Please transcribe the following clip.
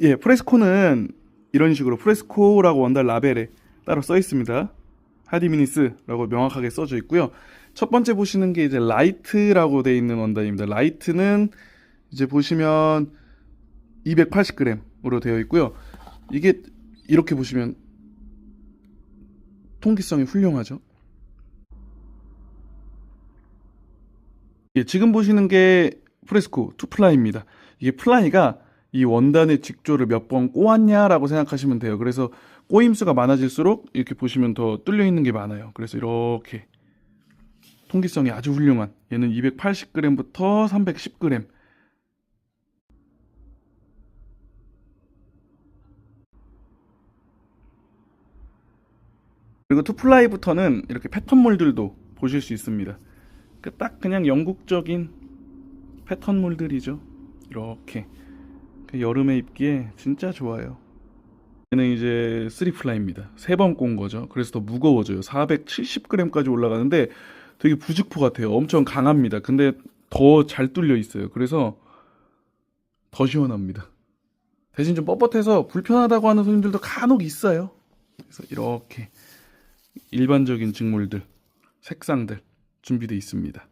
예, 프레스코는 이런 식으로 프레스코라고 원달 라벨에 따로 써 있습니다. 하디미니스라고 명확하게 써져 있고요. 첫 번째 보시는 게 이제 라이트라고 돼 있는 원단입니다. 라이트는 이제 보시면 280g으로 되어 있고요. 이게 이렇게 보시면 통기성이 훌륭하죠. 예, 지금 보시는 게 프레스코 투플라이입니다. 이게 플라이가 이 원단의 직조를 몇 번 꼬았냐라고 생각하시면 돼요. 그래서 꼬임수가 많아질수록 이렇게 보시면 더 뚫려 있는 게 많아요. 그래서 이렇게 통기성이 아주 훌륭한 얘는 280g부터 310g 그리고 투플라이부터는 이렇게 패턴물들도 보실 수 있습니다. 그딱 그냥 영국적인 패턴물들이죠. 이렇게 그 여름에 입기에 진짜 좋아요. 얘는 이제 3플라이입니다. 세 번 꼰 거죠. 그래서 더 무거워져요. 470g까지 올라가는데 되게 부직포 같아요. 엄청 강합니다. 근데 더 잘 뚫려 있어요. 그래서 더 시원합니다. 대신 좀 뻣뻣해서 불편하다고 하는 손님들도 간혹 있어요. 그래서 이렇게 일반적인 직물들, 색상들 준비되어 있습니다.